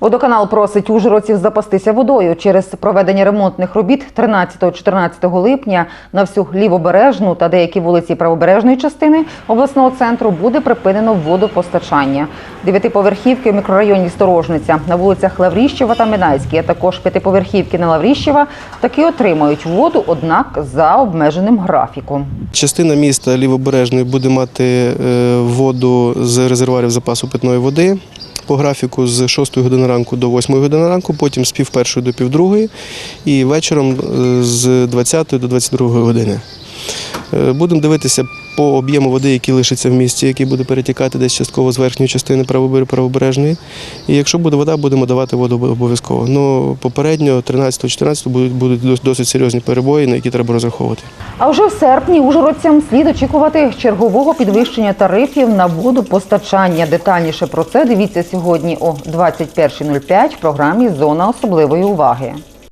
Водоканал просить ужгородців запастися водою. Через проведення ремонтних робіт 13-14 липня на всю лівобережну та деякі вулиці правобережної частини обласного центру буде припинено водопостачання. Дев'ятиповерхівки в мікрорайоні Сторожниця на вулицях Лавріщева та Минайській, а також п'ятиповерхівки на Лавріщева таки отримають воду, однак за обмеженим графіком. Частина міста Лівобережної буде мати е, воду з резервуарів запасу питної води по графіку з 6 години ранку до 8 години ранку, потім з пів першої до пів другої і вечором е, з 20 до 22 години. Е, Будемо дивитися по об'єму води, який лишиться в місті, який буде перетікати десь частково з верхньої частини правобер- правобережної. І якщо буде вода, будемо давати воду обов'язково. Ну, попередньо 13-14 будуть, будуть досить серйозні перебої, на які треба розраховувати. А вже в серпні ужгородцям слід очікувати чергового підвищення тарифів на водопостачання. Детальніше про це дивіться сьогодні о 21.05 в програмі Зона особливої уваги.